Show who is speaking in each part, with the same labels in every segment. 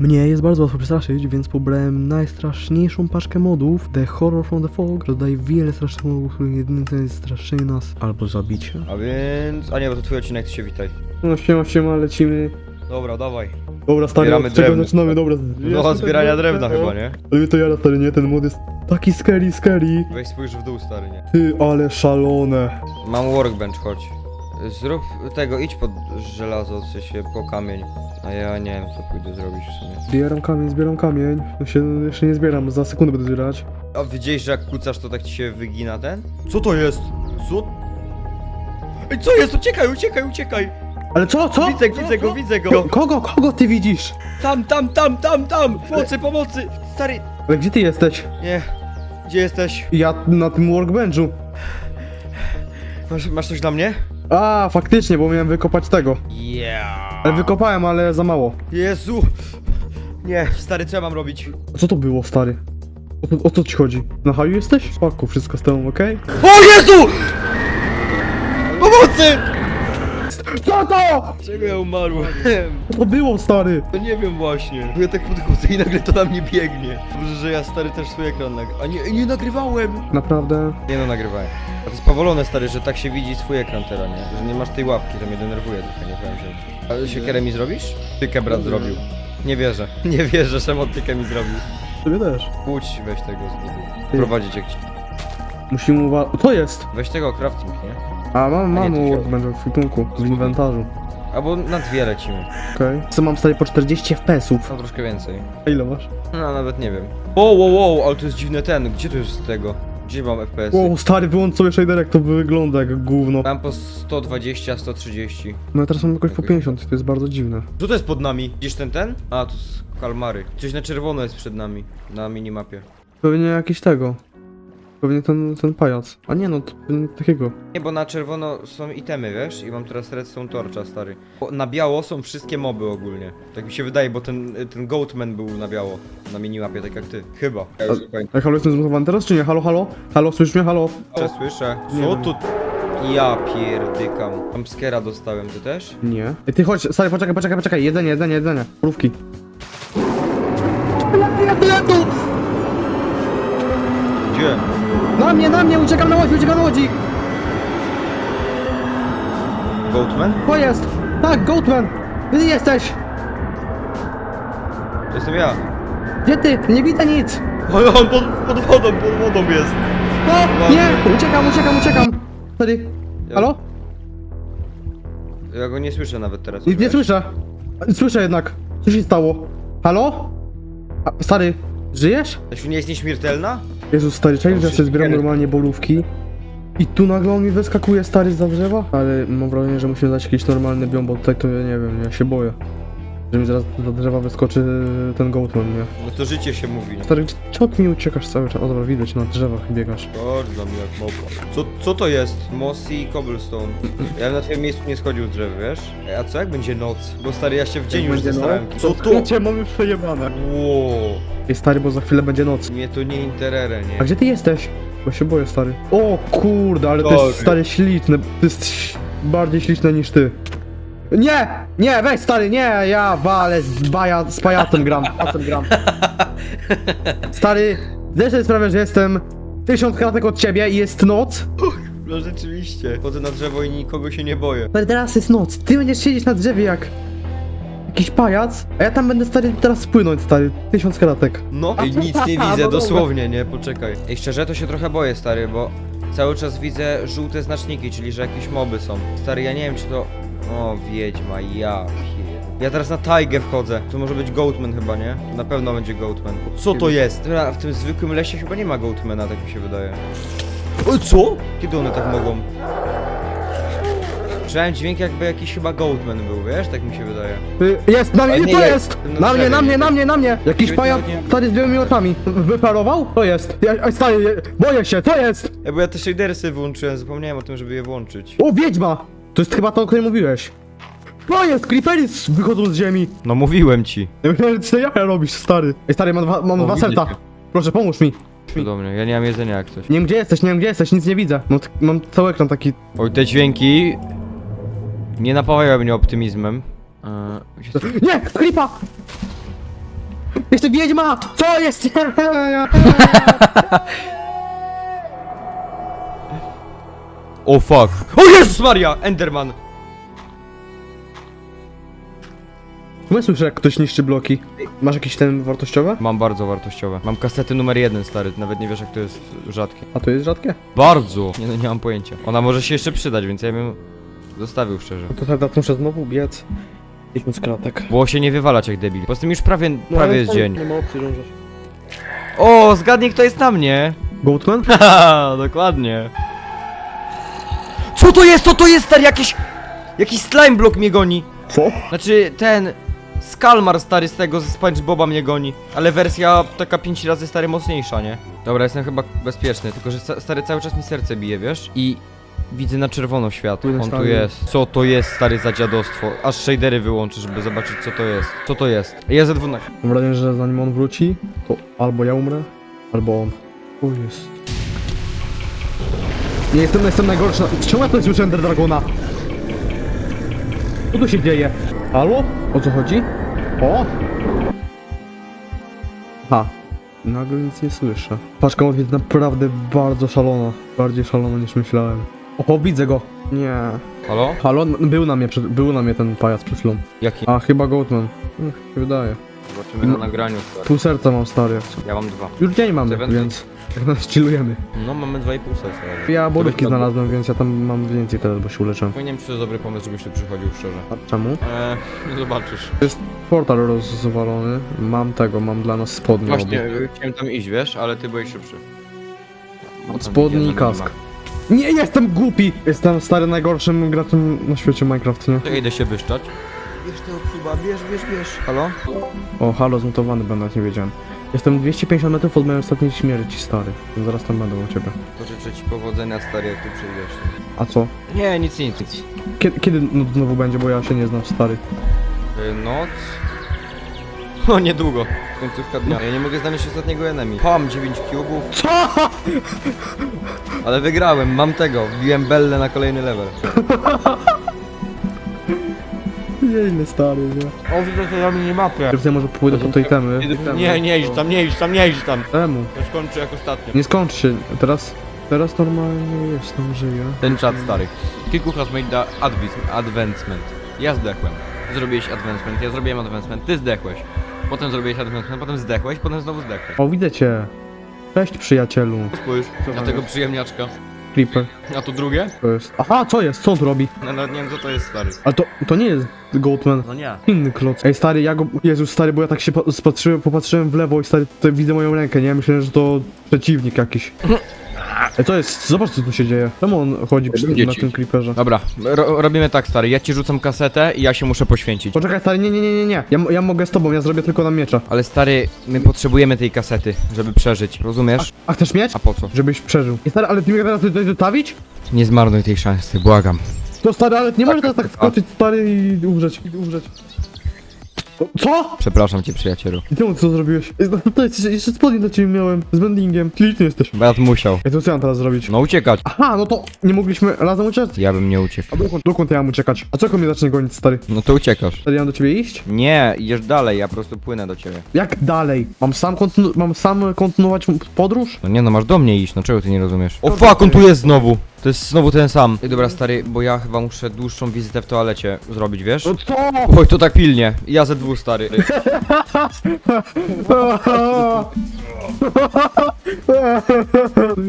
Speaker 1: Mnie jest bardzo łatwo przestraszyć, więc pobrałem najstraszniejszą paczkę modów The Horror from the Fog. Dodaje wiele strasznych modów, celem jest straszenie nas albo zabicie.
Speaker 2: A więc... A nie, bo to twój odcinek, to się witaj.
Speaker 1: No siema, siema, lecimy.
Speaker 2: Dobra, dawaj.
Speaker 1: Dobra, stary,
Speaker 2: Zbieramy
Speaker 1: od czego
Speaker 2: drewno.
Speaker 1: zaczynamy? Dobra.
Speaker 2: No od zbierania drewna chyba, nie?
Speaker 1: Ale mnie to jara, stary, nie? Ten mod jest taki scary, scary.
Speaker 2: Weź spójrz w dół, stary, nie?
Speaker 1: Ty, ale szalone.
Speaker 2: Mam workbench, chodź. Zrób tego, idź pod żelazo, w sensie po kamień. A ja nie wiem, co pójdę zrobić w sumie.
Speaker 1: Zbieram kamień, zbieram kamień. No się jeszcze nie zbieram, za sekundę będę zbierać.
Speaker 2: A widziałeś, że jak kucasz, to tak ci się wygina ten? Co to jest? Co? Ej, co jest? Uciekaj, uciekaj, uciekaj!
Speaker 1: Ale co, co?
Speaker 2: Widzę, widzę go, widzę go!
Speaker 1: Kogo, kogo ty widzisz?
Speaker 2: Tam, tam, tam, tam, tam! Pomocy, pomocy! Stary!
Speaker 1: Ale gdzie ty jesteś?
Speaker 2: Nie. Gdzie jesteś?
Speaker 1: Ja na tym workbenchu.
Speaker 2: Masz, masz coś dla mnie?
Speaker 1: A, faktycznie, bo miałem wykopać tego.
Speaker 2: Yeah.
Speaker 1: Ale wykopałem, ale za mało.
Speaker 2: Jezu! Nie, stary, co ja mam robić?
Speaker 1: Co to było, stary? O, o co ci chodzi? Na haju jesteś? Spoko, wszystko z tobą, okej?
Speaker 2: O Jezu! Pomocy!
Speaker 1: Co to?
Speaker 2: Czego ja umarłem?
Speaker 1: Co to było, stary?
Speaker 2: No nie wiem właśnie. Ja tak podchodzę i nagle to na mnie biegnie. Dobrze, że ja stary też swój ekran nag... A nie, nie nagrywałem!
Speaker 1: Naprawdę?
Speaker 2: Nie no, nagrywałem. A to jest powolone stary, że tak się widzi swój ekran teraz, nie? Że nie masz tej łapki, to mnie denerwuje trochę, nie powiem się. A siekierę mi zrobisz? Tykę brat zrobił. Nie wierzę. Nie wierzę, że tykę mi zrobił.
Speaker 1: Tobie też.
Speaker 2: Łódź weź tego z.
Speaker 1: Ty.
Speaker 2: Prowadzić jakiś...
Speaker 1: Musimy uważać. Co jest?
Speaker 2: Weź tego crafting, nie?
Speaker 1: A, mam,
Speaker 2: nie,
Speaker 1: mam
Speaker 2: tu się-
Speaker 1: workbench w kwitunku, w inwentarzu.
Speaker 2: Albo na dwie lecimy.
Speaker 1: Okej. Co mam, stary, po 40 FPS-ów.
Speaker 2: No troszkę więcej.
Speaker 1: A ile masz?
Speaker 2: No nawet nie wiem. Wow, wow, wow, ale to jest dziwny ten. Gdzie to jest z tego? Gdzie mam FPS? -y?
Speaker 1: Wow, stary, wyłącz sobie shader, jak to wygląda, jak gówno.
Speaker 2: Mam po 120, 130.
Speaker 1: No ja teraz mam jakoś po
Speaker 2: Okej.
Speaker 1: 50, to jest bardzo dziwne.
Speaker 2: Co to jest pod nami? Widzisz ten ten? A, to jest kalmary. Coś na czerwono jest przed nami. Na minimapie.
Speaker 1: Pewnie jakiś tego. Pewnie ten, ten pajac. A nie no, to pewnie takiego.
Speaker 2: Nie, bo na czerwono są itemy, wiesz? I mam teraz redstone torcha, stary. Bo na biało są wszystkie moby ogólnie. Tak mi się wydaje, bo ten, ten Goatman był na biało. Na minimapie, tak jak ty. Chyba. Ja już nie pamiętam.
Speaker 1: Ej, halo, jestem zmutowany teraz, czy nie? Halo, halo? Halo, słyszysz mnie? Halo?
Speaker 2: Czy słyszę?
Speaker 1: Nie
Speaker 2: Co
Speaker 1: wiem.
Speaker 2: tu? Ja pierdykam. Tam skera dostałem, ty też?
Speaker 1: Nie. Ej, ty chodź, stary, poczekaj, poczekaj, poczekaj. Jedzenie, jedzenie, jedzenie. Mrówki.
Speaker 2: Gdzie?
Speaker 1: Na mnie, na mnie, uciekam na łodzi, uciekam na łodzi!
Speaker 2: Goatman?
Speaker 1: To jest! Tak, Goatman! Gdzie ty jesteś?
Speaker 2: To jestem ja.
Speaker 1: Gdzie ty? Nie widzę nic!
Speaker 2: O, on pod, pod wodą, pod wodą jest.
Speaker 1: O, nie! Uciekam, uciekam, uciekam! Stary, halo?
Speaker 2: Ja go nie słyszę nawet teraz.
Speaker 1: Nic nie słyszę. Słyszę jednak. Co się stało? Halo? A, stary, żyjesz?
Speaker 2: Tasiu nie jest nieśmiertelna?
Speaker 1: Jezus, stary, czekaj, że ja sobie zbieram normalnie bolówki. I tu nagle on mi wyskakuje stary za drzewa? Ale mam wrażenie, że musimy dać jakiś normalny biom, bo tutaj to ja nie wiem, ja się boję. Że mi zaraz za drzewa wyskoczy ten goatman, nie?
Speaker 2: No to życie się mówi.
Speaker 1: Stary, gdzie- czemu ty mi uciekasz cały czas? O dobra, widać, na drzewach biegasz.
Speaker 2: Chodź mnie jak małpa. Co, co to jest? Mossy i cobblestone. Ja bym na twoim miejscu nie schodził z drzew, wiesz? Ej, A co jak będzie noc? Bo stary, ja się w dzień już
Speaker 1: będzie
Speaker 2: zastanawiam. Co to?
Speaker 1: Cię mamy przejebane.
Speaker 2: Wow.
Speaker 1: Ej, stary, bo za chwilę będzie noc.
Speaker 2: Mnie to nie interere,
Speaker 1: A
Speaker 2: nie?
Speaker 1: gdzie ty jesteś? Bo się boję, stary. O kurde, ale to jest
Speaker 2: Sorry.
Speaker 1: stary śliczne. To jest ś- bardziej śliczne niż ty. Nie! Nie, weź stary, nie! Ja walę z, baja, z pajacem gram. Pajacem gram. Stary, zdajesz sobie sprawę, że jestem tysiąc kratek od ciebie i jest noc?
Speaker 2: No rzeczywiście. Chodzę na drzewo i nikogo się nie boję.
Speaker 1: Ale teraz jest noc. Ty będziesz siedzieć na drzewie jak jakiś pajac, a ja tam będę stary teraz spłynąć, stary. Tysiąc kratek.
Speaker 2: No. Ej,
Speaker 1: co
Speaker 2: nic nie widzę,
Speaker 1: no dobra.
Speaker 2: dosłownie, nie? Poczekaj. Ej, szczerze to się trochę boję, stary, bo cały czas widzę żółte znaczniki, czyli że jakieś moby są. Stary, ja nie wiem czy to... O, wiedźma, ja pier... Ja teraz na tajgę wchodzę. To może być Goatman chyba, nie? Na pewno będzie Goatman. Co to jest? Dobra, w tym zwykłym lesie chyba nie ma Goatmana, tak mi się wydaje. O, co? Kiedy one tak mogą? Słyszałem dźwięk jakby jakiś chyba Goatman był, wiesz? Tak mi się wydaje.
Speaker 1: Y, Jest, na mnie,
Speaker 2: Ale
Speaker 1: nie, to
Speaker 2: ja-
Speaker 1: jest!
Speaker 2: no
Speaker 1: Na mnie, na mnie,
Speaker 2: nie-
Speaker 1: na mnie, na mnie! Jakiś
Speaker 2: Drzewie
Speaker 1: pajac,
Speaker 2: nie-
Speaker 1: stary z białymi oczami. Wyparował? To jest! Ja, ej, stary, boję się, to jest!
Speaker 2: Ej, bo ja te shadersy wyłączyłem, zapomniałem o tym, żeby je włączyć.
Speaker 1: O, wiedźma! To jest chyba to, o którym mówiłeś. To jest, creepery z- wychodzą z ziemi.
Speaker 2: No mówiłem ci.
Speaker 1: Ja myślałem, że ty jaja robisz, stary. Ej, stary, mam dwa, mam
Speaker 2: O,
Speaker 1: dwa
Speaker 2: widzę
Speaker 1: serca.
Speaker 2: cię.
Speaker 1: Proszę, pomóż mi.
Speaker 2: Do mnie, ja nie mam jedzenia jak coś.
Speaker 1: Nie wiem, gdzie jesteś, nie wiem, gdzie jesteś, nic nie widzę. Mam, t- mam cały ekran taki...
Speaker 2: Oj, te dźwięki nie napawają mnie optymizmem. Eee, gdzie to-
Speaker 1: Nie, creepa! Jeszcze wiedźma! Co jest?
Speaker 2: O fuck. O Jezus Maria! Enderman!
Speaker 1: Chyba słyszę, jak ktoś niszczy bloki. Masz jakieś ten wartościowe?
Speaker 2: Mam bardzo wartościowe. Mam kasety numer jeden, stary. Nawet nie wiesz jak to jest rzadkie.
Speaker 1: A to jest rzadkie?
Speaker 2: Bardzo! Nie, no, nie mam pojęcia. Ona może się jeszcze przydać, więc ja bym zostawił szczerze.
Speaker 1: To teraz muszę znowu biec. Tysiąc kratek.
Speaker 2: Było się nie wywalać jak debil. Poza tym już prawie, prawie jest dzień.
Speaker 1: Nie ma opcji.
Speaker 2: O, zgadnij kto jest na mnie.
Speaker 1: Goatman?
Speaker 2: Haha, dokładnie. Co to jest? Co to jest, stary? Jakiś... Jakiś slime block mnie goni.
Speaker 1: Co?
Speaker 2: Znaczy, ten... Skalmar stary z tego, ze SpongeBoba mnie goni. Ale wersja taka 5 razy stary mocniejsza, nie? Dobra, jestem chyba bezpieczny, tylko że sta- stary cały czas mi serce bije, wiesz? I... Widzę na czerwono świat.
Speaker 1: Jest
Speaker 2: On tu
Speaker 1: stary.
Speaker 2: jest. Co to jest, stary, za dziadostwo? Aż shadery wyłączę, żeby zobaczyć, co to jest. Co to jest? Ja ze 12.
Speaker 1: Mam wrażenie, że zanim on wróci, to albo ja umrę, albo on. O jest. Nie jestem, jestem najgorszy. na- Czemu ja to słyszę Ender Dragona? Co tu się dzieje? Halo? O co chodzi? O! Ha. Nagle nic nie słyszę. Paczka jest naprawdę bardzo szalona. Bardziej szalona niż myślałem. O, widzę go. Nie.
Speaker 2: Halo?
Speaker 1: Halo? Był na mnie, przed, był na mnie ten pajac przed chwilą.
Speaker 2: Jaki?
Speaker 1: A, chyba Goatman. Hm, się wydaje.
Speaker 2: Zobaczymy na nagraniu, stary.
Speaker 1: Pół serca mam stary. jak co.
Speaker 2: Ja mam dwa.
Speaker 1: Już dzień mamy, więc jak nas chillujemy.
Speaker 2: No, mamy dwa i pół serca.
Speaker 1: Ja borówki znalazłem, więc ja tam mam więcej teraz, bo się uleczę.
Speaker 2: Nie wiem, czy to dobry pomysł, żebyś tu przychodził, szczerze.
Speaker 1: A czemu?
Speaker 2: Eee, no zobaczysz.
Speaker 1: Portal rozwalony. Mam tego, mam dla nas spodnie.
Speaker 2: Właśnie,
Speaker 1: obie.
Speaker 2: chciałem tam iść, wiesz, ale ty byłeś szybszy. Bo tam
Speaker 1: Spodnie i kask. Nie, jestem głupi! Jestem stary najgorszym graczem na świecie Minecraft, nie?
Speaker 2: Czekaj, idę się wyszczać. Bierz tego chyba, bierz, bierz, bierz. Halo?
Speaker 1: O, halo, zmutowany będę, nawet nie wiedziałem. Jestem 250 metrów od mojej ostatniej śmierci, stary. Zaraz tam będę u ciebie.
Speaker 2: To życzę ci powodzenia, stary, jak tu przyjdziesz.
Speaker 1: A co?
Speaker 2: Nie, nic, nic, nic.
Speaker 1: Kiedy, kiedy no, znowu będzie, bo ja się nie znam, stary.
Speaker 2: Yy, noc? O, niedługo. Końcówka dnia. Ja nie mogę znaleźć ostatniego enemy. Pam, 9 cubów.
Speaker 1: Co?
Speaker 2: Ale wygrałem, mam tego. Wbiłem Bellę na kolejny level.
Speaker 1: Jejny stary, nie?
Speaker 3: O, widzę to na minimapie.
Speaker 1: Teraz ja może pójdę po tej temy.
Speaker 3: Nie, nie idź tam, nie idź tam, nie idź tam.
Speaker 1: Temu.
Speaker 3: To skończy jak ostatnio.
Speaker 1: Nie skończy się. Teraz, teraz normalnie jestem, żyję.
Speaker 2: Ten czat stary. Kilku has made the advis- advancement. Ja zdechłem. Ty zrobiłeś advancement, ja zrobiłem advancement, ty zdechłeś. Potem zrobiłeś advancement, potem zdechłeś, potem znowu zdechłeś.
Speaker 1: O, widzę cię. Cześć przyjacielu.
Speaker 2: Spójrz, na
Speaker 1: tam
Speaker 2: tego
Speaker 1: jest?
Speaker 2: przyjemniaczka.
Speaker 1: Creeper.
Speaker 2: A tu drugie?
Speaker 1: To jest. Aha, co jest? Co on tu robi?
Speaker 2: No nawet nie wiem co to jest stary.
Speaker 1: Ale to, to nie jest Goatman.
Speaker 2: No nie.
Speaker 1: Inny kloc. Ej, stary, ja go... Jezus, stary, bo ja tak się pa- spatrzyłem, popatrzyłem w lewo i stary, tutaj widzę moją rękę, nie? Myślałem, że to przeciwnik jakiś. Ej, to jest... Zobacz, co tu się dzieje. Czemu on chodzi przy, na
Speaker 2: Dzieci.
Speaker 1: tym creeperze?
Speaker 2: Dobra, ro robimy tak stary, ja ci rzucam kasetę i ja się muszę poświęcić.
Speaker 1: Poczekaj, stary, nie, nie, nie, nie, nie. Ja, ja mogę z tobą, ja zrobię tylko na miecza.
Speaker 2: Ale stary, my potrzebujemy tej kasety, żeby przeżyć, rozumiesz?
Speaker 1: A chcesz mieć?
Speaker 2: A po co?
Speaker 1: Żebyś przeżył. Ej, stary, ale ty mnie teraz tutaj dotawić?
Speaker 2: Nie zmarnuj tej szansy, błagam.
Speaker 1: To stary, ale nie możesz teraz tak
Speaker 2: a-
Speaker 1: skoczyć, stary, i umrzeć, i umrzeć. Co?
Speaker 2: Przepraszam cię przyjacielu.
Speaker 1: I ty co zrobiłeś? No To jest, jeszcze spodnie dla ciebie miałem, z bendingiem. Śliczny jesteś.
Speaker 2: Brat musiał.
Speaker 1: Ej, to co ja mam teraz zrobić?
Speaker 2: No uciekać.
Speaker 1: Aha, no to nie mogliśmy razem uciec?
Speaker 2: Ja bym nie uciekł.
Speaker 1: A dokąd, dokąd ja mam uciekać? A co jak on mnie zacznie gonić, stary?
Speaker 2: No to uciekasz.
Speaker 1: Stary, ja mam do ciebie iść?
Speaker 2: Nie, idziesz dalej, ja po prostu płynę do ciebie.
Speaker 1: Jak dalej? Mam sam, kontynu mam sam kontynuować m- podróż?
Speaker 2: No nie no, masz do mnie iść, no czego ty nie rozumiesz? O fuck, on tu jest znowu! To jest znowu ten sam. Ej, dobra stary, bo ja chyba muszę dłuższą wizytę w toalecie zrobić, wiesz?
Speaker 1: No co?
Speaker 2: Oj, to tak pilnie. Ja ze dwóch stary.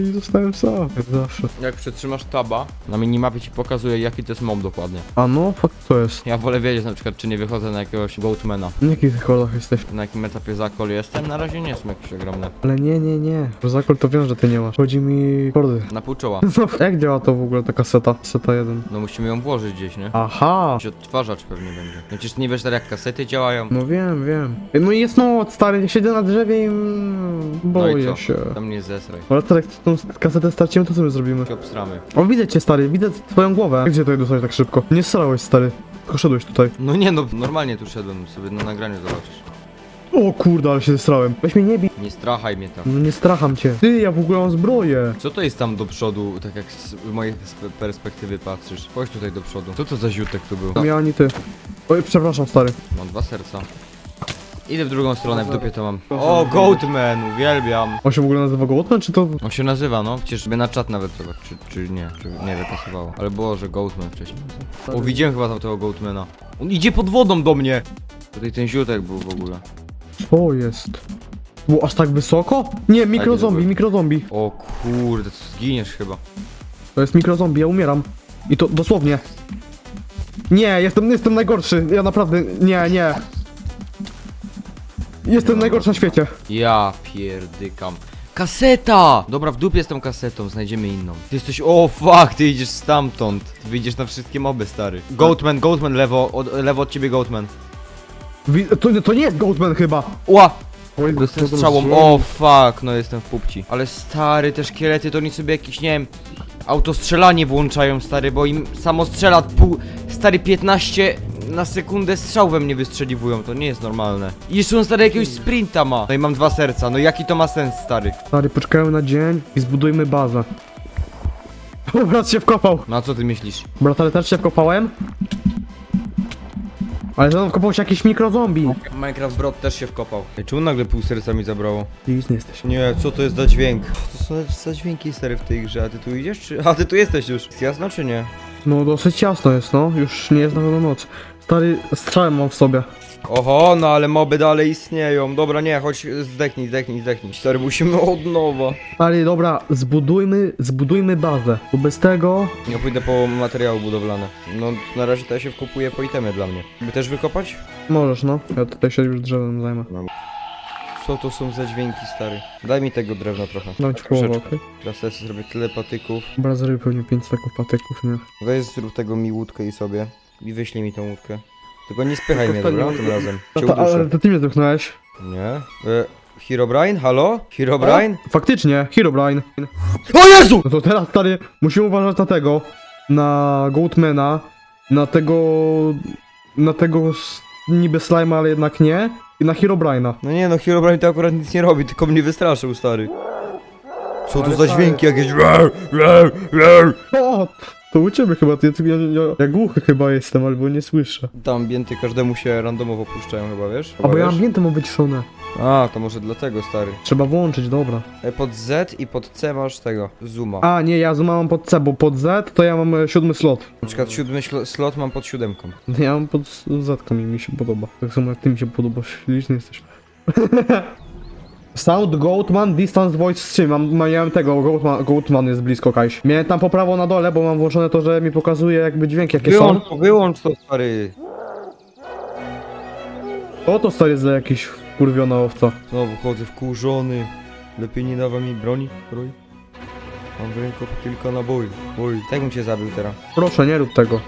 Speaker 1: I zostałem sam. Jak zawsze.
Speaker 2: Jak przytrzymasz taba, na minimapie ci pokazuje jaki to jest mob dokładnie.
Speaker 1: A no, fakt to jest.
Speaker 2: Ja wolę wiedzieć na przykład, czy nie wychodzę na jakiegoś goatmana.
Speaker 1: Na jakich rekordach jesteś?
Speaker 2: Na jakim etapie zakol jestem? Na razie nie jestem jakiś ogromny.
Speaker 1: Ale nie, nie, nie. Bo zakol to wiem, że ty nie masz. Chodzi mi kordy.
Speaker 2: Na pół czoła.
Speaker 1: Jak działa to w ogóle ta kaseta? Seta 1.
Speaker 2: No musimy ją włożyć gdzieś, nie?
Speaker 1: Aha!
Speaker 2: Jakiś odtwarzacz pewnie będzie. No przecież nie wiesz tak jak kasety działają.
Speaker 1: No wiem, wiem. No i jest noc, stary, siedzę na drzewie i mm,
Speaker 2: No
Speaker 1: boję
Speaker 2: co?
Speaker 1: się.
Speaker 2: Tam nie zesraj.
Speaker 1: Ale teraz jak tą kasetę stracimy, to co my zrobimy?
Speaker 2: Obstramy.
Speaker 1: O, widzę cię, stary, widzę twoją głowę. Gdzie tutaj dostać tak szybko? Nie strzelałeś, stary. Tylko szedłeś tutaj.
Speaker 2: No nie no, normalnie tu szedłem, sobie na nagraniu zobaczysz.
Speaker 1: O kurde, ale się zestrałem. Weź mnie nie bij.
Speaker 2: Nie strachaj mnie tam.
Speaker 1: No nie stracham cię. Ty, ja w ogóle mam zbroję.
Speaker 2: Co to jest tam do przodu, tak jak z mojej spe- perspektywy patrzysz? Chodź tutaj do przodu. Co to za ziutek tu był?
Speaker 1: Nie ani ty. Oj, przepraszam, stary.
Speaker 2: Mam dwa serca. Idę w drugą stronę, w dupie to mam. O, Goatman, uwielbiam.
Speaker 1: On się w ogóle nazywa Goatman, czy to...
Speaker 2: On się nazywa, no. Przecież sobie na czat nawet zobacz, czy, czy nie, czy nie wypasowało. Ale było, że Goatman wcześniej. O, widziałem chyba tam tego Goatmana. On idzie pod wodą do mnie! Tutaj ten ziutek był w ogóle.
Speaker 1: Co jest? Było aż tak wysoko? Nie, mikrozombie, mikrozombie.
Speaker 2: O kurde, to zginiesz chyba.
Speaker 1: To jest mikrozombie, ja umieram. I to dosłownie. Nie, jestem, jestem najgorszy. Ja naprawdę, nie, nie. Jestem najgorszy na świecie.
Speaker 2: Ja pierdykam. Kaseta! Dobra, w dupie z tą kasetą, znajdziemy inną. Ty jesteś, o fuck, ty idziesz stamtąd. Ty wyjdziesz na wszystkie moby, stary. Goatman, Goatman, lewo, od, lewo od ciebie Goatman.
Speaker 1: Wi- To, to nie jest Goatman chyba.
Speaker 2: Ła!
Speaker 1: Oj,
Speaker 2: Dostałem
Speaker 1: to- to-
Speaker 2: strzałą, o fuck, no jestem w pupci. Ale stary, te szkielety to oni sobie jakieś, nie wiem, autostrzelanie włączają, stary, bo im samo strzela pół, stary 15 na sekundę strzał we mnie wystrzeliwują, to nie jest normalne. I jeszcze on stary jakiegoś sprinta ma. No i mam dwa serca, no jaki to ma sens, stary?
Speaker 1: Stary, poczekajmy na dzień i zbudujmy bazę. O, brat się wkopał.
Speaker 2: No a co ty myślisz?
Speaker 1: Brat, ale też się wkopałem. Ale za mną wkopał się jakiś mikrozombie.
Speaker 2: Minecraft Brot też się wkopał. Ej, czemu nagle pół serca mi zabrało?
Speaker 1: Nic nie jesteś.
Speaker 2: Nie, co to jest za dźwięk? To są za dźwięki stary w tej grze, a ty tu idziesz czy... A ty tu jesteś już. Jest jasno czy nie?
Speaker 1: No dosyć jasno jest, no. Już nie jest na pewno noc. Stary, strzałem mam w sobie.
Speaker 2: Oho, no ale moby dalej istnieją. Dobra, nie, chodź, zdechnij, zdechnij, zdechnij. Stary, musimy od nowa.
Speaker 1: Stary, dobra, zbudujmy, zbudujmy bazę. Bo bez tego...
Speaker 2: Ja pójdę po materiały budowlane. No, na razie to ja się wkopuję po itemy dla mnie. By też wykopać?
Speaker 1: Możesz, no. Ja tutaj się już drzewem zajmę.
Speaker 2: Co to są za dźwięki, stary? Daj mi tego drewna trochę.
Speaker 1: Dam ci połowę, okej?
Speaker 2: Teraz ja sobie zrobię tyle patyków.
Speaker 1: Dobra, zrobię pewnie 5 staków patyków, nie?
Speaker 2: Weź zrób tego mi łódkę i sobie. I wyślij mi tą łódkę. Tylko nie spychaj mnie, dobra? Tym razem.
Speaker 1: No
Speaker 2: Cię
Speaker 1: to, ale
Speaker 2: uduszę.
Speaker 1: to ty mnie zepchnąłeś.
Speaker 2: Nie? E, Herobrine? Halo? Herobrine?
Speaker 1: Faktycznie, Herobrine.
Speaker 2: O Jezu!
Speaker 1: No to teraz, stary, musimy uważać na tego. Na Goatmana. Na tego... Na tego s- niby slime, ale jednak nie. I na Herobrine'a.
Speaker 2: No nie no, Herobrine to akurat nic nie robi, tylko mnie wystraszył, stary. Co to za dźwięki jakieś? Rar, rar, rar.
Speaker 1: O, to u ciebie chyba, ty, ja, ja, ja głuchy chyba jestem, albo nie słyszę.
Speaker 2: Tam ambienty każdemu się randomowo puszczają chyba, wiesz?
Speaker 1: A
Speaker 2: Chyba
Speaker 1: bo ja
Speaker 2: wiesz?
Speaker 1: ambienty mam wyciszone.
Speaker 2: A, to może dlatego, stary.
Speaker 1: Trzeba włączyć, dobra.
Speaker 2: E, Pod Z i pod C masz tego, zooma.
Speaker 1: A, nie, ja zooma mam pod C, bo pod Z to ja mam e, siódmy slot.
Speaker 2: Na przykład siódmy ślo- slot mam pod siódemką.
Speaker 1: Ja mam pod Z, mi, mi się podoba. Tak samo jak ty mi się podoba, śliczny jesteś. Sound Goatman, Distance Voice 3, mam, miałem tego, Goatman, Goatman jest blisko Kajś. Miałem tam po prawo na dole, bo mam włączone to, że mi pokazuje jakby dźwięki jakie są.
Speaker 2: Wyłącz to, wyłącz to, stary.
Speaker 1: O to stary za jakiś kurwiona owca.
Speaker 2: Znowu chodzę wkurzony. Lepiej nie dawa mi broni, broń. Mam w ręku kilka naboi. Oj, tak bym cię zabił teraz.
Speaker 1: Proszę, nie rób tego.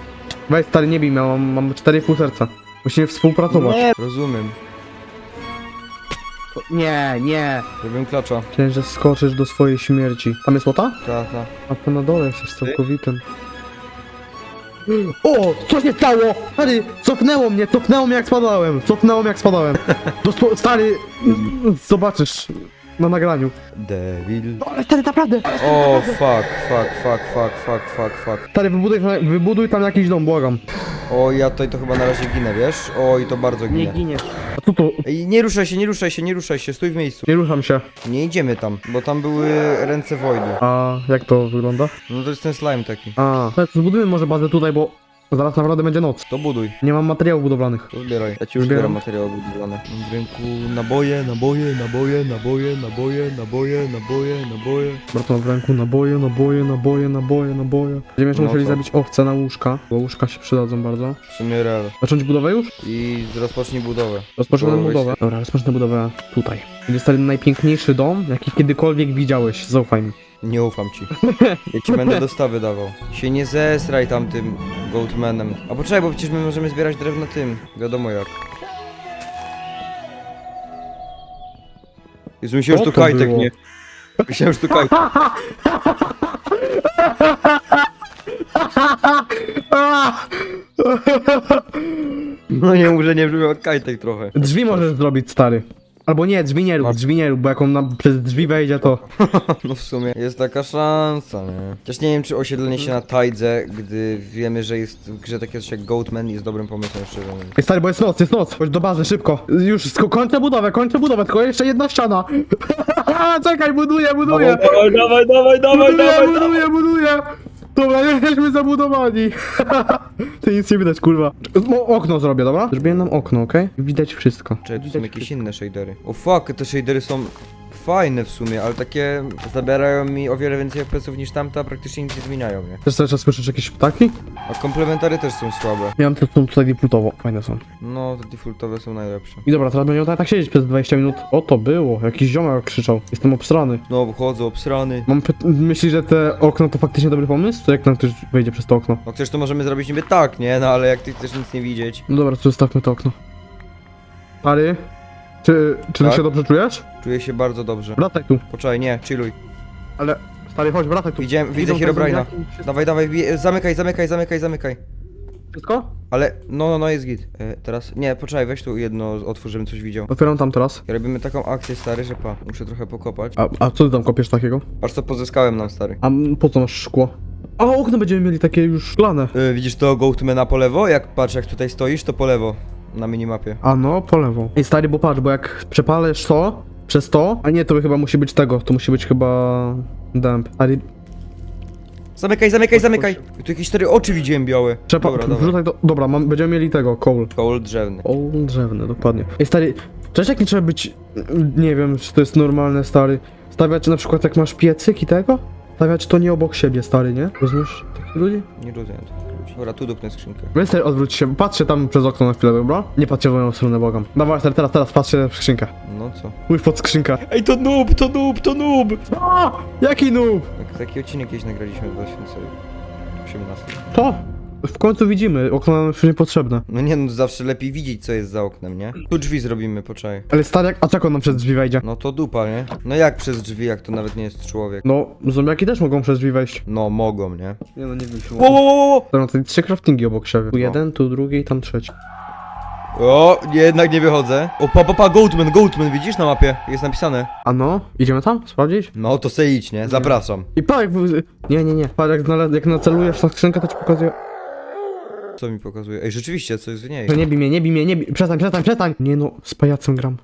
Speaker 1: Weź stary, nie bij mnie, mam, mam 4,5 serca. Musimy współpracować.
Speaker 2: Rozumiem.
Speaker 1: Nie, nie.
Speaker 2: Robię klacza.
Speaker 1: Myślałem, że skoczysz do swojej śmierci. Tam jest łota?
Speaker 2: Ta, ta.
Speaker 1: A to na dole jesteś całkowitym. O! Co się stało? Stary, cofnęło mnie, cofnęło mnie jak spadałem. Cofnęło mnie jak spadałem. Dospo- stary, zobaczysz na nagraniu.
Speaker 2: Devil.
Speaker 1: No, ale stary, naprawdę.
Speaker 2: O, fuck, fuck, fuck, fuck, fuck, fuck, fuck.
Speaker 1: Stary, wybuduj, wybuduj tam jakiś dom, błagam.
Speaker 2: O, ja tutaj to chyba na razie ginę, wiesz? Oj, to bardzo ginę.
Speaker 1: giniesz. A co to?
Speaker 2: Ej, nie ruszaj się, nie ruszaj się, nie ruszaj się, stój w miejscu.
Speaker 1: Nie ruszam się.
Speaker 2: Nie idziemy tam, bo tam były ręce Voidu.
Speaker 1: A jak to wygląda?
Speaker 2: No to jest ten slime taki.
Speaker 1: A, to zbudujmy może bazę tutaj, bo zaraz naprawdę będzie noc.
Speaker 2: To buduj,
Speaker 1: Nie mam materiałów budowlanych.
Speaker 2: to zbieraj. Ja ci już
Speaker 1: Zbieram.
Speaker 2: zbieram materiały budowlane. Mam w ręku naboje, naboje, naboje, naboje, naboje, naboje, naboje, naboje.
Speaker 1: Brato w ręku naboje, naboje, naboje, naboje, naboje. Będziemy jeszcze
Speaker 2: No
Speaker 1: musieli
Speaker 2: co?
Speaker 1: zabić owce na łóżka, bo łóżka się przydadzą bardzo.
Speaker 2: W sumie real.
Speaker 1: Zacząć budowę już?
Speaker 2: I rozpocznij budowę.
Speaker 1: Rozpocznę
Speaker 2: Budowę
Speaker 1: budowę. Dobra, rozpocznę budowę tutaj. Będzie stary najpiękniejszy dom, jaki kiedykolwiek widziałeś. Zaufaj mi.
Speaker 2: Nie ufam ci. Ja ci będę dostawy dawał. Się nie zesraj tam tym Goatmanem. A poczekaj, bo przecież my możemy zbierać drewno tym. Wiadomo jak. Jezu, myślałem, że
Speaker 1: Co
Speaker 2: to
Speaker 1: to
Speaker 2: Kajtek,
Speaker 1: było?
Speaker 2: nie? Myślałem, że to Kajtek. No nie mów, że nie brzmiał jak Kajtek trochę.
Speaker 1: Drzwi możesz zrobić, stary. Albo nie, drzwi nie rób, drzwi nie rób, bo jak on nam przez drzwi wejdzie, to...
Speaker 2: No w sumie jest taka szansa, nie? Chociaż nie wiem, czy osiedlenie się na tajdze, gdy wiemy, że jest w grze takie coś jak Goatman jest dobrym pomysłem, szczerze mówiąc.
Speaker 1: Ej, stary, bo jest noc, jest noc. Chodź do bazy, szybko. Już sko- kończę budowę, kończę budowę, tylko jeszcze jedna ściana. Czekaj, buduję, buduję.
Speaker 3: Dawaj, dawaj, dawaj, dawaj,
Speaker 1: Buduję,
Speaker 3: dawaj, dawaj.
Speaker 1: buduję, buduję. Dobra, jesteśmy zabudowani. Ty nic nie widać, kurwa. Mo- okno zrobię, dobra? Zrobiłem nam okno, okej? Widać wszystko.
Speaker 2: Czy tu są jakieś inne shadery? O fuck, te shadery są fajne w sumie, ale takie zabierają mi o wiele więcej FPS-ów niż tamte, a praktycznie nic nie zmieniają, nie?
Speaker 1: Też cały czas słyszysz jakieś ptaki?
Speaker 2: A komplementary też są słabe.
Speaker 1: Ja mam te są tutaj defaultowo, fajne są.
Speaker 2: No, te defaultowe są najlepsze.
Speaker 1: I dobra, teraz będziemy tak siedzieć przez 20 minut. O, to było. Jakiś ziomek krzyczał. Jestem obsrany.
Speaker 2: No, wychodzę obsrany.
Speaker 1: Mam py- myślisz, że te okno to faktycznie dobry pomysł? To jak nam ktoś wejdzie przez to okno?
Speaker 2: No chcesz to możemy zrobić niby tak, nie? No ale jak ty chcesz nic nie widzieć.
Speaker 1: No dobra, to zostawmy to okno. Pary? Czy, czy ty
Speaker 2: Tak?
Speaker 1: się dobrze czujesz?
Speaker 2: Czuję się bardzo dobrze.
Speaker 1: Wracaj tu.
Speaker 2: Poczekaj, nie, chilluj.
Speaker 1: Ale, stary, chodź, wracaj tu.
Speaker 2: Widziałem, widzę
Speaker 1: Idą te
Speaker 2: Herobrine'a.
Speaker 1: zombiaki.
Speaker 2: Dawaj, dawaj, zamykaj, zamykaj, zamykaj, zamykaj.
Speaker 1: Wszystko?
Speaker 2: Ale, no, no, no, jest git. E, teraz, nie, poczekaj, weź tu jedno otwórz, żebym coś widział.
Speaker 1: Otwieram tam teraz.
Speaker 2: I robimy taką akcję, stary, że pa, muszę trochę pokopać.
Speaker 1: A, a co ty tam kopiesz takiego?
Speaker 2: Patrz co pozyskałem nam, stary.
Speaker 1: A m, po co masz szkło? A okno będziemy mieli takie już szklane.
Speaker 2: E, widzisz to Goatmana po lewo? Jak patrz, jak tutaj stoisz, to po lewo. Na minimapie.
Speaker 1: A no, po lewo. Ej, stary, bo patrz, bo jak przepalisz to, przez to, a nie, to chyba musi być tego, to musi być chyba... Dump. Stary,
Speaker 2: Zamykaj, zamykaj, zamykaj! Tu jakieś cztery oczy widziałem białe.
Speaker 1: Przepa-
Speaker 2: Dobra, dobra.
Speaker 1: wrzucaj do... Dobra, mam, będziemy mieli tego, coal.
Speaker 2: Koł drzewny.
Speaker 1: Coal drzewny, dokładnie. Ej, stary, cześć jak nie trzeba być... Nie wiem, czy to jest normalne, stary. Stawiać na przykład jak masz piecyk i tego? Stawiać to nie obok siebie, stary, nie? Rozumiesz takich ludzi?
Speaker 2: Nie rozumiem tych ludzi. Dobra, tu dupnę skrzynkę.
Speaker 1: Stary, odwróć się, patrzcie tam przez okno na chwilę, dobra? Nie patrzcie w moją stronę, błagam. Dawaj, stary, teraz, teraz, patrzcie w skrzynkę.
Speaker 2: No co?
Speaker 1: Pójdź pod skrzynkę.
Speaker 2: Ej, to noob, to noob, to noob!
Speaker 1: A! Jaki noob?
Speaker 2: Tak, taki odcinek kiedyś nagraliśmy w 2018.
Speaker 1: To? W końcu widzimy, okno nam już niepotrzebne.
Speaker 2: No nie, no zawsze lepiej widzieć co jest za oknem, nie? Tu drzwi zrobimy, poczekaj.
Speaker 1: Ale stary, a czego on nam przez drzwi wejdzie?
Speaker 2: No to dupa, nie? No jak przez drzwi, jak to nawet nie jest człowiek?
Speaker 1: No, zombiaki też mogą przez drzwi wejść.
Speaker 2: No, mogą, nie?
Speaker 1: Nie no, nie wiem się.
Speaker 2: Wo, wo, wo, wo!
Speaker 1: No, to trzy craftingi obok siebie. Tu jeden, tu drugi i tam trzeci.
Speaker 2: O, jednak nie wychodzę. O, pa, pa, pa, Goatman, Goatman, widzisz na mapie? Jest napisane.
Speaker 1: A no, idziemy tam? Sprawdzić?
Speaker 2: No to se idź, nie? Zapraszam.
Speaker 1: I pa, jak... Nie, nie, nie. Patrz, jak, nale- jak nacelujesz na skrzynkę, to ci pokazuje...
Speaker 2: Co mi pokazuje? Ej, rzeczywiście, co jest w niej?
Speaker 1: Że nie bij mnie, nie bij mnie, nie bij... Przestań, przestań, przestań! Nie no, z pajacem gram.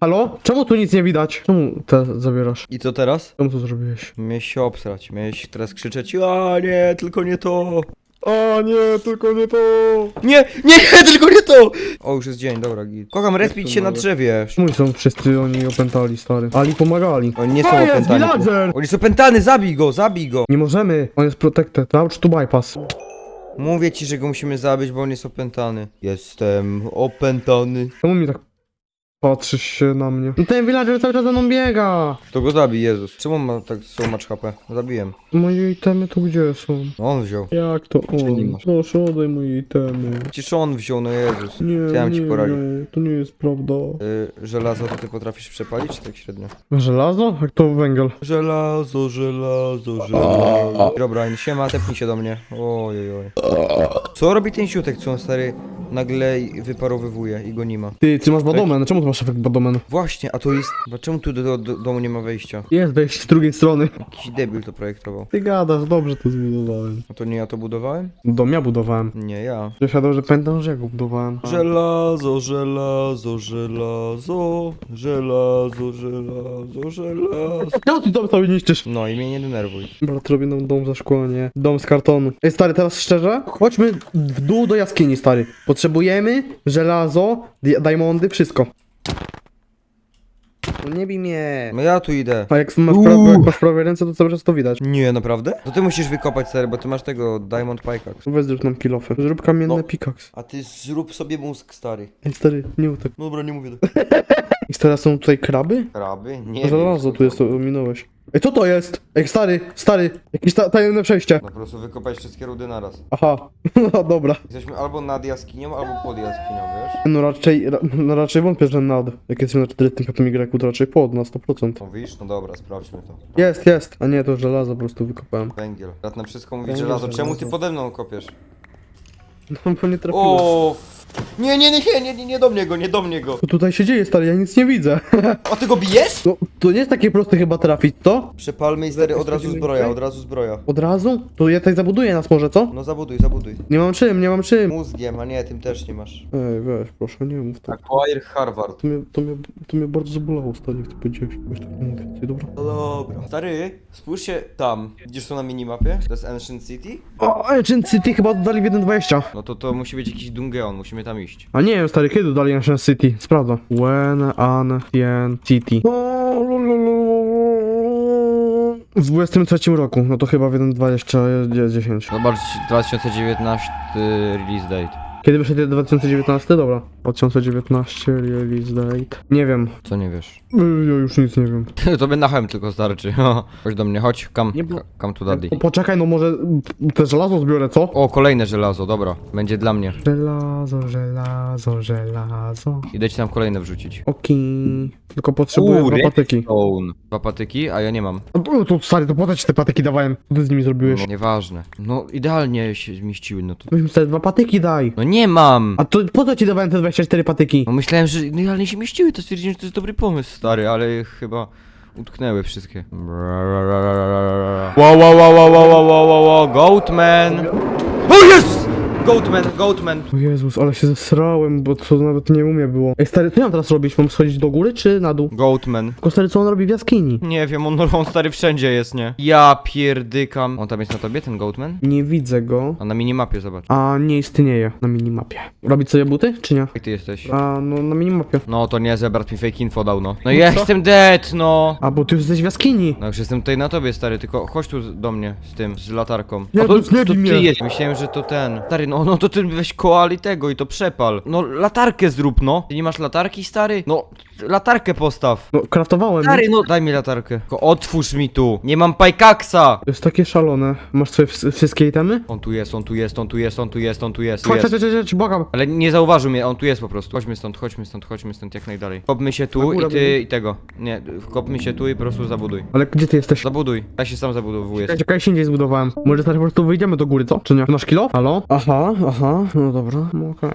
Speaker 1: Halo? Czemu tu nic nie widać? Czemu te zabierasz?
Speaker 2: I co teraz?
Speaker 1: Czemu to zrobiłeś?
Speaker 2: Miałeś się obsrać, miałeś teraz krzyczeć A nie, tylko nie to
Speaker 1: O nie, tylko nie to!
Speaker 2: Nie, nie, nie, tylko nie to O, już jest dzień, dobra, git Kocham respić się na drzewie
Speaker 1: Czemu są wszyscy oni opętali, stary? Ali pomagali.
Speaker 2: Oni nie są
Speaker 1: To jest
Speaker 2: opętani
Speaker 1: villager!
Speaker 2: Oni są opętany, zabij go, zabij go
Speaker 1: Nie możemy, on jest protected. Crouch to bypass.
Speaker 2: Mówię ci, że go musimy zabić, bo on jest opętany. Jestem opętany.
Speaker 1: Czemu mi tak patrzysz się na mnie? No ten villager cały czas za mną biega!
Speaker 2: To go zabij, Jezus Czemu on ma tak so much HP? Zabiłem
Speaker 1: Moje itemy to gdzie są?
Speaker 2: No on wziął
Speaker 1: Jak to on?
Speaker 2: masz.
Speaker 1: Proszę oddaj moje itemy.
Speaker 2: Przecież on wziął, no Jezus
Speaker 1: Nie,
Speaker 2: Chciałem ci
Speaker 1: nie,
Speaker 2: poradzić
Speaker 1: nie, to nie jest prawda.
Speaker 2: y, Żelazo to ty potrafisz przepalić, czy tak średnio?
Speaker 1: Żelazo? Jak to węgiel?
Speaker 2: Żelazo, żelazo, żelazo. Dobra, siema, tepnij się do mnie. Oj, oj, oj. Co robi ten siutek, co on stary nagle wyparowywuje i go nie ma?
Speaker 1: Ty, ty masz badomen, czemu ty masz efekt badomen?
Speaker 2: Właśnie, a to jest... A czemu tu do, do, do domu nie ma wejścia?
Speaker 1: Jest wejście z drugiej strony.
Speaker 2: Jakiś debil to projektował.
Speaker 1: Ty gadasz, dobrze to zbudowałem.
Speaker 2: A to nie ja to budowałem?
Speaker 1: Dom ja budowałem.
Speaker 2: Nie ja.
Speaker 1: Ja siadał, że pamiętam, że ja go budowałem.
Speaker 2: Żelazo, żelazo, żelazo, żelazo, żelazo, żelazo.
Speaker 1: Ja ty dom cały niszczysz.
Speaker 2: No i mnie nie denerwuj.
Speaker 1: Dobra, to robię nam dom za szkło, nie? Dom z kartonu. Ej, stary, teraz szczerze? Chodźmy w dół do jaskini, stary. Potrzebujemy żelazo, di- diamondy, wszystko. No nie bij mnie.
Speaker 2: No ja tu idę.
Speaker 1: A jak masz,
Speaker 2: Uuu.
Speaker 1: pra- jak masz prawe ręce, to cały czas to widać.
Speaker 2: Nie, naprawdę? To ty musisz wykopać stary, bo ty masz tego Diamond Pickaxe.
Speaker 1: Weź zrób nam kilofy. Zrób kamienne
Speaker 2: No.
Speaker 1: pickaxe.
Speaker 2: A ty zrób sobie mózg, stary.
Speaker 1: Ej, stary, nie utek.
Speaker 2: Dobra, nie mówię
Speaker 1: I teraz są tutaj kraby?
Speaker 2: Kraby? Nie
Speaker 1: Żelazo tu jest, to ominąłeś. Ej, co to jest? Ej, stary, stary, jakieś ta tajemne przejście.
Speaker 2: No po prostu wykopać wszystkie rudy naraz.
Speaker 1: Aha, no dobra.
Speaker 2: Jesteśmy albo nad jaskinią, albo pod jaskinią, wiesz?
Speaker 1: No raczej, ra, no raczej wątpię, że nad. Jak jesteśmy na 40 Y, to raczej pod, na 100%.
Speaker 2: No widzisz? No dobra, sprawdźmy to.
Speaker 1: Jest, jest. A nie, to żelazo po prostu wykopałem.
Speaker 2: Węgiel. Brat na wszystko mówi
Speaker 1: Węgiel,
Speaker 2: żelazo. Czemu ty
Speaker 1: żelazo.
Speaker 2: pode mną kopiesz?
Speaker 1: No bo nie trafiłem.
Speaker 2: O! Nie, nie, nie, nie, nie, nie, do mnie go, nie do mnie go.
Speaker 1: Co tutaj się dzieje, stary? Ja nic nie widzę.
Speaker 2: A ty go bijesz?
Speaker 1: No, to nie jest takie proste chyba trafić, co?
Speaker 2: Przepalmy i stary od razu zbroja, od razu zbroja.
Speaker 1: Od razu? To ja tutaj zabuduję nas może, co?
Speaker 2: No zabuduj, zabuduj.
Speaker 1: Nie mam czym, nie mam czym.
Speaker 2: Mózgiem, a nie, tym też nie masz.
Speaker 1: Ej, weź, proszę, nie mów tak.
Speaker 2: Acquire Harvard.
Speaker 1: To mnie, to mnie, to mnie bardzo zabolało, stary, jak ty powiedziałeś. Weź tak nie mów więcej, dobra?
Speaker 2: No dobra. Stary, spójrz się tam. Widzisz to na minimapie? To jest Ancient City?
Speaker 1: O, Ancient City chyba dodali w 1.20.
Speaker 2: No to to musi być jakiś Dungeon, musimy tam iść.
Speaker 1: A nie wiem, stary, kiedy dodali Ancient City? Sprawdza. When Ancient City. W 23 roku, no to chyba w 1.20.10.
Speaker 2: Zobacz, 2019 release date.
Speaker 1: Kiedy wyszedł 2019? Dobra. 2019 release date. Nie wiem.
Speaker 2: Co nie wiesz?
Speaker 1: Y, Ja już nic nie wiem.
Speaker 2: to by na chem tylko starczy. Chodź do mnie, chodź, come,
Speaker 1: Nie, bo-
Speaker 2: come to daddy.
Speaker 1: O, poczekaj, no może te żelazo zbiorę, co?
Speaker 2: O, kolejne żelazo, dobra. Będzie dla mnie.
Speaker 1: Żelazo, żelazo, żelazo.
Speaker 2: Idę ci tam kolejne wrzucić.
Speaker 1: Okej. Tylko potrzebuję dwa patyki.
Speaker 2: Dwa patyki, a ja nie mam.
Speaker 1: A tu, tu stary, to po co ci te patyki dawałem? Co ty z nimi zrobiłeś?
Speaker 2: No, nieważne. No, idealnie się zmieściły, no to...
Speaker 1: Weź mi stary, dwa patyki daj.
Speaker 2: No nie mam!
Speaker 1: A to po co ci dawałem te 24 patyki?
Speaker 2: No myślałem, że idealnie się mieściły, to stwierdziłem, że to jest dobry pomysł, stary, ale chyba utknęły wszystkie. Wow, wow, wow, wow, wow, wow, wow, wow, wow, Goatman! O jest! Goatman, Goatman!
Speaker 1: O Jezus, ale się zesrałem, bo to nawet nie umie było. Ej stary, co ja mam teraz robić? Mam schodzić do góry czy na dół?
Speaker 2: Goatman.
Speaker 1: Tylko stary, co on robi w jaskini?
Speaker 2: Nie wiem, on, on stary wszędzie jest, nie? Ja pierdykam. On tam jest na tobie, ten Goatman?
Speaker 1: Nie widzę go.
Speaker 2: A na minimapie, zobacz.
Speaker 1: A nie istnieje na minimapie. Robić sobie buty, czy nie?
Speaker 2: Jak ty jesteś?
Speaker 1: A no na minimapie.
Speaker 2: No to nie, Zebrat mi fake info dał, no. No ja jestem dead, no!
Speaker 1: A bo ty już jesteś w jaskini.
Speaker 2: No już jestem tutaj na tobie, stary, tylko chodź tu do mnie z tym, z latarką.
Speaker 1: Ja
Speaker 2: O, to,
Speaker 1: tu nie
Speaker 2: to
Speaker 1: bij
Speaker 2: ty
Speaker 1: mnie.
Speaker 2: jest. Myślałem, że to ten. Stary, no, no to ty weź koali tego i to przepal. No latarkę zrób, no. Ty nie masz latarki, stary? No, latarkę postaw.
Speaker 1: No, kraftowałem.
Speaker 2: Stary, no daj mi latarkę. Tylko otwórz mi tu. Nie mam pajkaksa.
Speaker 1: To jest takie szalone. Masz swoje ws- wszystkie itemy?
Speaker 2: On tu jest, on tu jest, on tu jest, on tu jest, on tu jest. Tu
Speaker 1: Chodź, chodź,
Speaker 2: jest.
Speaker 1: chodź, chodź, błagam.
Speaker 2: Ale nie zauważył mnie, on tu jest po prostu. Chodźmy stąd, chodźmy stąd, chodźmy stąd jak najdalej. Kopmy się tu i ty i tego. Nie, kopmy się tu i po prostu zabuduj.
Speaker 1: Ale gdzie ty jesteś?
Speaker 2: Zabuduj. Ja się sam zabudowuję.
Speaker 1: Czekaj, się indziej zbudowałem. Może stary po prostu wyjdziemy do góry, co? Czy nie? Masz kilo? Halo? Aha, aha, no dobra, no okej.